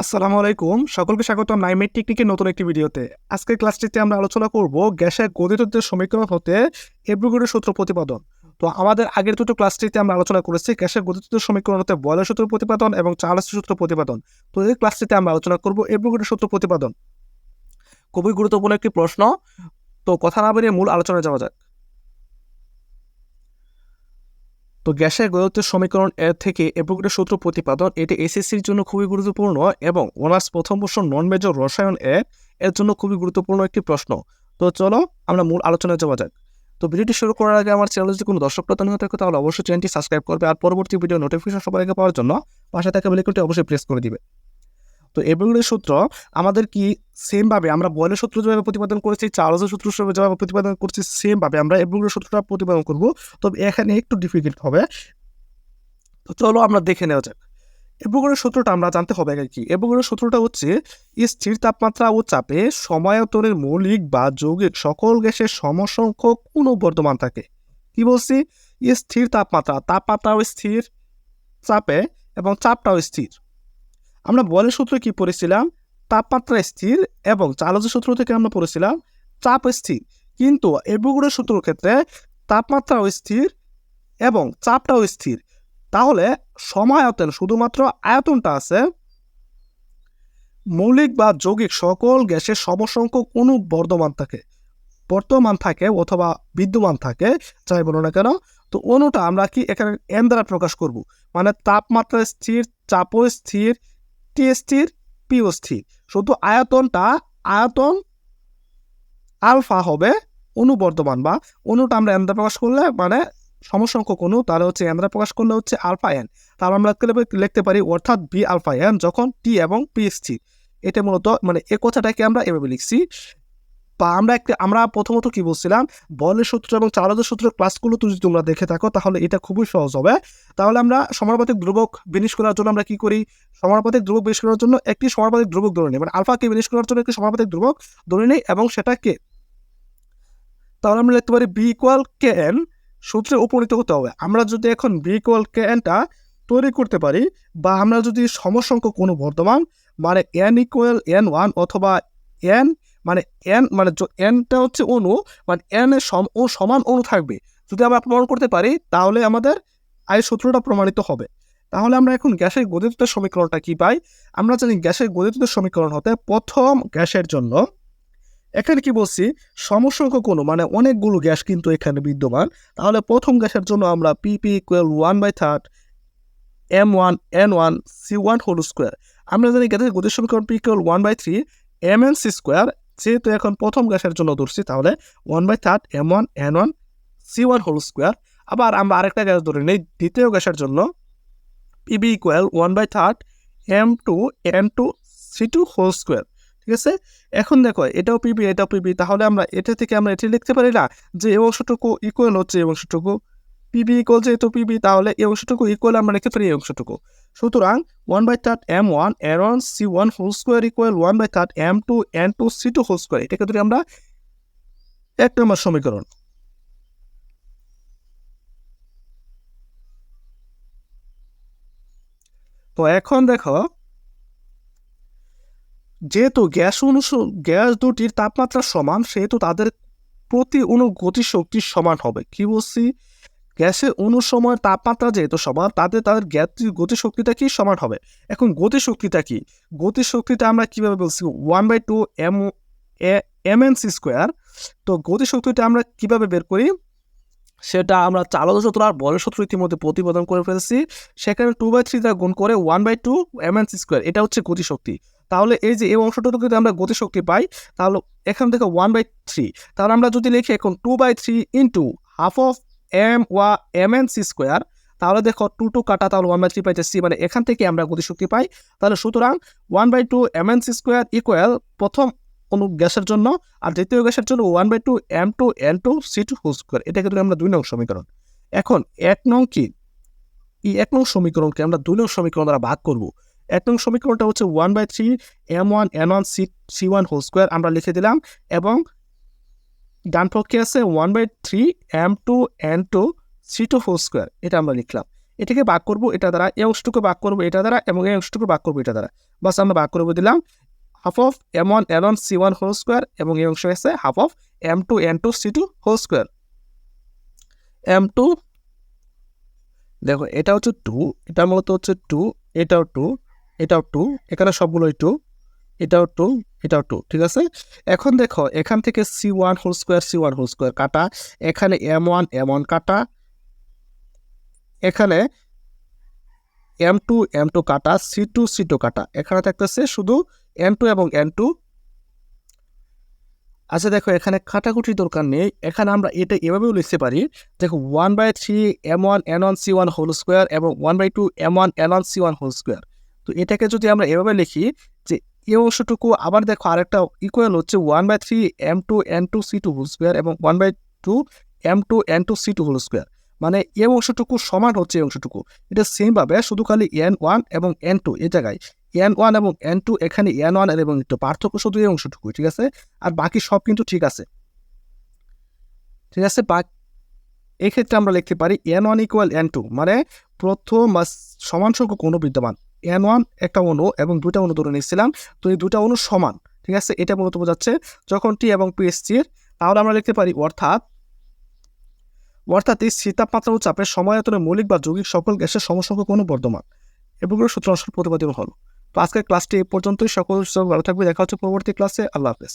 আসসালামু আলাইকুম। সকলকে স্বাগতম নাইমেট টেকনিকের নতুন একটি ভিডিওতে। আজকের ক্লাসটিতে আমরা আলোচনা করব গ্যাসের গতিতত্ত্বের সমীকরণ হতে এব্রুগুডের সূত্র প্রতিপাদন। তো আমাদের আগের দুটো ক্লাসটিতে আমরা আলোচনা করেছি গ্যাসের গতিতত্ত্বের সমীকরণ হতে বয়লের সূত্র প্রতিপাদন এবং চার্লস সূত্র প্রতিপাদন। তো এই ক্লাসটিতে আমরা আলোচনা করব এব্রুগুডের সূত্র প্রতিপাদন। খুবই গুরুত্বপূর্ণ একটি প্রশ্ন। তো কথা না বেরিয়ে মূল আলোচনায় যাওয়া যাক। তো গ্যাসের গদত্বের সমীকরণ এর থেকে প্রকৃত সূত্র প্রতিপাদন এটি এসএসসির জন্য খুবই গুরুত্বপূর্ণ এবং অনার্স প্রথম বর্ষ নন মেজর রসায়ন এ এর জন্য খুবই গুরুত্বপূর্ণ একটি প্রশ্ন। তো চলো আমরা মূল আলোচনায় যাওয়া যাক। তো ভিডিওটি শুরু করার আগে আমার চ্যানেল যদি কোনো দর্শক প্রদান হয়ে থাকে তাহলে অবশ্যই চ্যানেলটি সাবস্ক্রাইব করবে আর পরবর্তী ভিডিও নোটিফিকেশন সবার আগে পাওয়ার জন্য পাশে থাকা বেলিকনটি অবশ্যই প্রেস করে দিবে। তো এব্রোগের সূত্র আমাদের কি সেমভাবে আমরা বয়লের সূত্র যেভাবে প্রতিপাদন করেছি, চার্লসের সূত্র যেভাবে প্রতিপাদন করছি সেমভাবে আমরা এব্রোগের সূত্রটা প্রতিপাদন করব। তবে এখানে একটু ডিফিকাল্ট হবে। তো চলো আমরা দেখে নেওয়া যাক। এবোগরের সূত্রটা আমরা জানতে হবে কি? এবোগরের সূত্রটা হচ্ছে স্থির তাপমাত্রা ও চাপে সমায়তনের মৌলিক বা যৌগিক সকল গ্যাসের সমসংখ্যক কোনো বর্তমান থাকে। কি বলছি? স্থির তাপমাত্রা, তাপমাত্রাও স্থির, চাপে এবং চাপটাও স্থির। আমরা বলের সূত্র কি পড়েছিলাম? তাপমাত্রা স্থির এবং চালকের সূত্র থেকে আমরা পড়েছিলাম চাপ স্থির। কিন্তু এবোগরের সূত্রের ক্ষেত্রে তাপমাত্রাও স্থির এবং চাপটাও স্থির। তাহলে সমায়তন শুধুমাত্র আয়তনটা আছে মৌলিক বা যৌগিক সকল গ্যাসের সমসংখ্যক অনু বর্ধমান থাকে, বর্তমান থাকে অথবা বিদ্যমান থাকে, যাই বলো না কেন? তো অনুটা আমরা কি এখানে এন দ্বারা প্রকাশ করব? মানে তাপমাত্রা স্থির, চাপও স্থির টি স্থির পি অস্থির শুধু আয়তনটা আয়তন আলফা হবে অনুবর্তমান বা অনুটা আমরা এন্দ্রা প্রকাশ করলে মানে সমসংখ্যক অনু তাহলে হচ্ছে এন্দ্রা প্রকাশ করলে হচ্ছে আলফা এন তাহলে আমরা লিখতে পারি অর্থাৎ বি আলফা এন যখন টি এবং পি স্থির এটা মূলত মানে এ কথাটাকে আমরা এভাবে লিখছি বা আমরা একটা, আমরা প্রথমত কি বলছিলাম, বলের সূত্র এবং চালকের সূত্র ক্লাসগুলো যদি তোমরা দেখে থাকো, তাহলে এটা খুবই সহজ হবে। তাহলে আমরা সমানুপাতিক ধ্রুবক বিনিশ করার জন্য আমরা কি করি? সমানুপাতিক ধ্রুবক বিনিশ করার জন্য একটি সমানুপাতিক ধ্রুবক ধরে নিই। মানে আলফাকে বিনিশ করার জন্য একটি সমানুপাতিক ধ্রুবক ধরে নিই এবং সেটাকে তাহলে আমরা লিখতে পারি বি ইকুয়াল কে এন সূত্রে উপনীত হতে হবে। আমরা যদি এখন বি ইকুয়াল কে এনটা তৈরি করতে পারি বা আমরা যদি সমসংখ্যক কোনো বর্তমান মানে এন ইকুয়াল এন ওয়ান অথবা এন মানে এন মানে এনটা হচ্ছে অনু মানে এন এর সম, ও সমান অনু থাকবে। যদি আমরা প্রমাণ করতে পারি, তাহলে আমাদের আয় সূত্রটা প্রমাণিত হবে। তাহলে আমরা এখন গ্যাসের গতিত্বের সমীকরণটা কি পাই? আমরা জানি গ্যাসের গতিত্বের সমীকরণ হতে প্রথম গ্যাসের জন্য এখানে কি বলছি? সমসংখ্যক কোনো মানে অনেকগুলো গ্যাস কিন্তু এখানে বিদ্যমান। তাহলে প্রথম গ্যাসের জন্য আমরা P P equal one by third M one N one C one whole square আমরা জানি গ্যাসের গতির সমীকরণ P equal one by three M N C square যেহেতু এখন প্রথম গ্যাসের জন্য ধরছি, তাহলে one by third M one N one C one whole square আবার আমরা আরেকটা গ্যাস ধরে নিই, দ্বিতীয় গ্যাসের জন্য P B equal one by third M two N two C two whole square ঠিক আছে? এখন দেখো, এটাও পিবি এটাও পিবি তাহলে আমরা এটা থেকে আমরা এটি লিখতে পারি না যে এই অংশটুকু ইকুয়াল হচ্ছে, এই অংশটুকু পিবি ইকুয়াল যেহেতু পিবি তাহলে এই অংশটুকু ইকুয়াল আমরা লিখতে পারি এই অংশটুকু। সুতরাং one by third M one one C one whole square equal one by third M two N two C two whole square এটাকে ধরি আমরা এক নম্বর সমীকরণ। তো এখন দেখো, যেহেতু গ্যাস অনুস, গ্যাস দুটির তাপমাত্রা সমান, সেহেতু তাদের প্রতি অনু গতিশক্তি সমান হবে। কি বলছি? গ্যাসের অনু সময়ের তাপমাত্রা যেহেতু সমান তাদের তাদের গ্যাস গতিশক্তিটা কি সমান হবে? এখন গতিশক্তিটা কি? গতিশক্তিটা আমরা কীভাবে বলছি? One by two M M N C square তো গতিশক্তিটা আমরা কীভাবে বের করি? সেটা আমরা চালক সূত্র আর বলের সূত্র ইতিমধ্যে প্রতিবেদন করে ফেলেছি। সেখানে টু বাই থ্রি গুণ করে one by two M N C square এটা হচ্ছে গতিশক্তি। তাহলে এই যে এই অংশটুকু যদি আমরা গতিশক্তি পাই, তাহলে এখান থেকে ওয়ান বাই থ্রি তাহলে আমরা যদি লিখি এখন two by three into half of M one M N C square তাহলে দেখো টু টু কাটা তাহলে ওয়ান বাই থ্রি পাইতেছি মানে এখান থেকে আমরা গতিশক্তি পাই। তাহলে সুতরাং one by two M N C square equal প্রথম কোনো গ্যাসের জন্য আর দ্বিতীয় গ্যাসের জন্য one by two M two N two C two whole square এটাকে ধরে আমরা দুই নং সমীকরণ। এখন এক নং কি? এই এক নং সমীকরণকে আমরা দুই নং সমীকরণ দ্বারা ভাগ করব। এক নং সমীকরণটা হচ্ছে one by three M one N one C C one whole square আমরা লিখে দিলাম এবং ডান পক্ষে আছে one by three M two N two C two whole square এটা আমরা লিখলাম। এটাকে ভাগ করব, এটা দ্বারা এই অংশটুকু ভাগ করব, এটা দ্বারা, এবং এই অংশটুকু ভাগ করব, এটা দ্বারা। বাস আমরা ভাগ করব, দিলাম half of M one N one C one whole square এবং এই অংশ হচ্ছে half of M two N two C two whole square M two দেখো এটা হচ্ছে টু এটা মূলত হচ্ছে টু এটাও টু এটাও টু এখানে সবগুলোই টু এটাও টু এটাও টু ঠিক আছে? এখন দেখো, এখান থেকে C one whole square C one whole square কাটা। এখানে এম ওয়ান এম ওয়ান কাটা। এখানে এম টু এম টু কাটা সি টু সি টু কাটা। এখানে থাকতেছে শুধু এন টু এবং এন টু আচ্ছা দেখো, এখানে কাটাকুটির দরকার নেই। এখানে আমরা এটা এভাবেও লিখতে পারি, দেখো one by three M one N one C one whole square এবং one by two M one N one C one whole square তো এটাকে যদি আমরা এভাবে লিখি যে এই অংশটুকু আবার দেখো, আরেকটা ইকুয়াল হচ্ছে one by three M two N two C two whole square এবং one by two M two N two C two whole square মানে এই অংশটুকু সমান হচ্ছে এই অংশটুকু। এটা সেমভাবে শুধু খালি এন ওয়ান এবং এন টু এই জায়গায়। এন ওয়ান এবং এন টু এখানে এন ওয়ান এবং একটু পার্থক্য শুধু এই অংশটুকু ঠিক আছে? আর বাকি সব কিন্তু ঠিক আছে। ঠিক আছে? এক্ষেত্রে আমরা লিখতে পারি N one equal N two মানে প্রথম সমান সংখ্যক বিদ্যমান। এন ওয়ান একটা অণু এবং দুটা অণু ধরে নিয়েছিলাম। তো এই দুটা অণু সমান, ঠিক আছে? এটা মূলত বোঝাচ্ছে যখন টি এবং পিএসসির তাহলে আমরা লিখতে পারি অর্থাৎ অর্থাৎ এই শীতাপমাত্রা তাপমাত্রা ও চাপের সময়তনে মৌলিক বা যৌগিক সকল গ্যাসের সমসংখ্যক কোনো বর্তমান এবং সূত্র অনুসারে প্রতিপাদিত হলো। তো আজকের ক্লাসটি এই পর্যন্তই। সকল ভালো থাকবে দেখা হচ্ছে পরবর্তী ক্লাসে আল্লাহ হাফেজ।